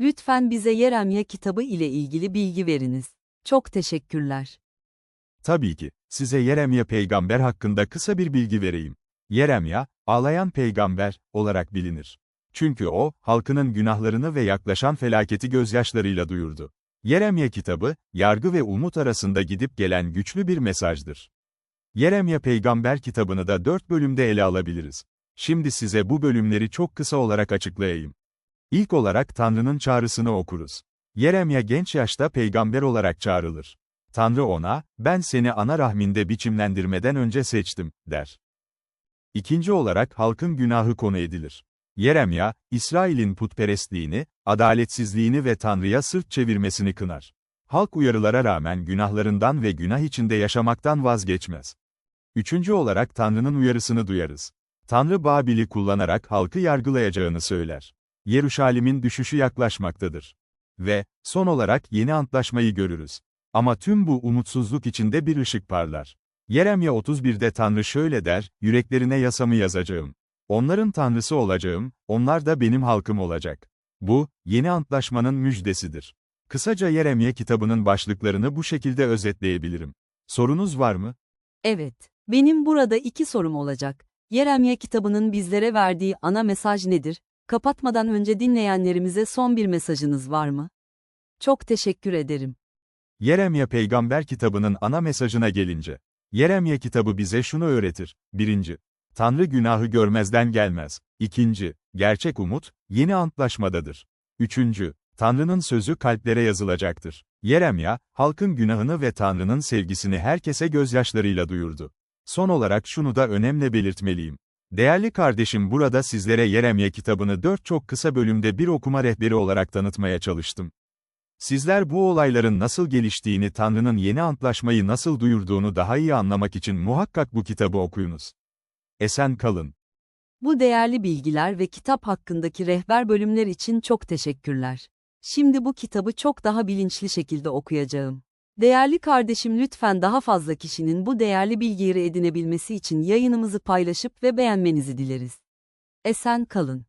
Lütfen bize Yeremye kitabı ile ilgili bilgi veriniz. Çok teşekkürler. Tabii ki, size Yeremya peygamber hakkında kısa bir bilgi vereyim. Yeremya, ağlayan peygamber olarak bilinir. Çünkü o, halkının günahlarını ve yaklaşan felaketi gözyaşlarıyla duyurdu. Yeremya kitabı, yargı ve umut arasında gidip gelen güçlü bir mesajdır. Yeremya peygamber kitabını da dört bölümde ele alabiliriz. Şimdi size bu bölümleri çok kısa olarak açıklayayım. İlk olarak Tanrı'nın çağrısını okuruz. Yeremya genç yaşta peygamber olarak çağrılır. Tanrı ona, ben seni ana rahminde biçimlendirmeden önce seçtim, der. İkinci olarak halkın günahı konu edilir. Yeremya, İsrail'in putperestliğini, adaletsizliğini ve Tanrı'ya sırt çevirmesini kınar. Halk uyarılara rağmen günahlarından ve günah içinde yaşamaktan vazgeçmez. Üçüncü olarak Tanrı'nın uyarısını duyarız. Tanrı Babil'i kullanarak halkı yargılayacağını söyler. Yeruşalim'in düşüşü yaklaşmaktadır. Ve, son olarak yeni antlaşmayı görürüz. Ama tüm bu umutsuzluk içinde bir ışık parlar. Yeremya 31'de Tanrı şöyle der, yüreklerine yasamı yazacağım. Onların Tanrısı olacağım, onlar da benim halkım olacak. Bu, yeni antlaşmanın müjdesidir. Kısaca Yeremya kitabının başlıklarını bu şekilde özetleyebilirim. Sorunuz var mı? Evet, benim burada iki sorum olacak. Yeremye kitabının bizlere verdiği ana mesaj nedir? Kapatmadan önce dinleyenlerimize son bir mesajınız var mı? Çok teşekkür ederim. Yeremya peygamber kitabının ana mesajına gelince. Yeremya kitabı bize şunu öğretir. 1. Tanrı günahı görmezden gelmez. 2. Gerçek umut, yeni antlaşmadadır. 3. Tanrı'nın sözü kalplere yazılacaktır. Yeremya, halkın günahını ve Tanrı'nın sevgisini herkese gözyaşlarıyla duyurdu. Son olarak şunu da önemli belirtmeliyim. Değerli kardeşim burada sizlere Yeremya kitabını dört çok kısa bölümde bir okuma rehberi olarak tanıtmaya çalıştım. Sizler bu olayların nasıl geliştiğini Tanrı'nın yeni antlaşmayı nasıl duyurduğunu daha iyi anlamak için muhakkak bu kitabı okuyunuz. Esen kalın. Bu değerli bilgiler ve kitap hakkındaki rehber bölümler için çok teşekkürler. Şimdi bu kitabı çok daha bilinçli şekilde okuyacağım. Değerli kardeşim lütfen daha fazla kişinin bu değerli bilgileri edinebilmesi için yayınımızı paylaşıp ve beğenmenizi dileriz. Esen kalın.